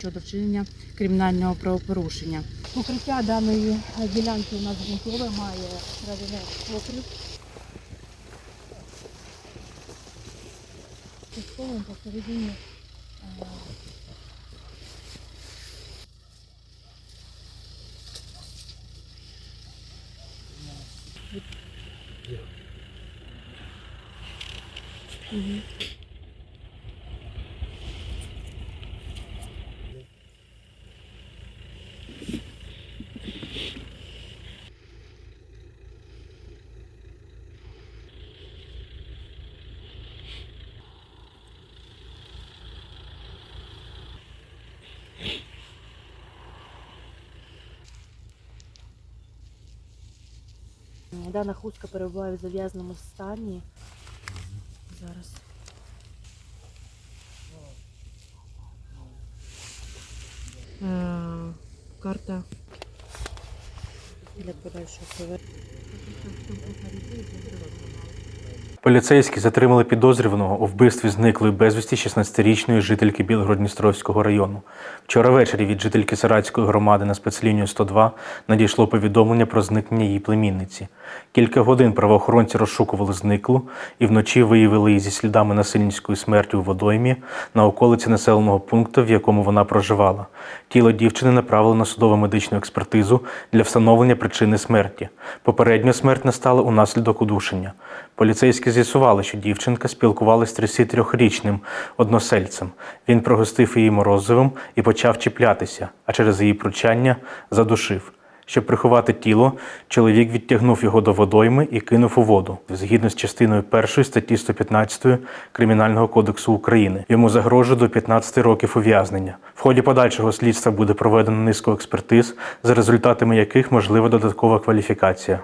щодо вчинення кримінального правопорушення. Покриття даної ділянки у нас ґрунтове має травяне покрив. Частково посередині е, Дана хустка перебуває в зав'язаному стані. Зараз. Е, Карта для подальшого повернення. Поліцейські затримали підозрюваного у вбивстві зниклої безвісті 16-річної жительки Білгород-Дністровського району. Вчора ввечері від жительки Саратської громади на спецлінію 102 надійшло повідомлення про зникнення її племінниці. Кілька годин правоохоронці розшукували зниклу і вночі виявили її зі слідами насильницької смерті у водоймі на околиці населеного пункту, в якому вона проживала. Тіло дівчини направили на судово медичну експертизу для встановлення причини смерті. Попередньо смерть настала унаслідок удушення. Поліцейські з'ясували, що дівчинка спілкувалася з 33-річним односельцем. Він прогостив її морозивом і почав чіплятися, а через її пручання задушив. Щоб приховати тіло, чоловік відтягнув його до водойми і кинув у воду, згідно з частиною 1 статті 115 Кримінального кодексу України. Йому загрожує до 15 років ув'язнення. В ході подальшого слідства буде проведено низку експертиз, за результатами яких можлива додаткова кваліфікація.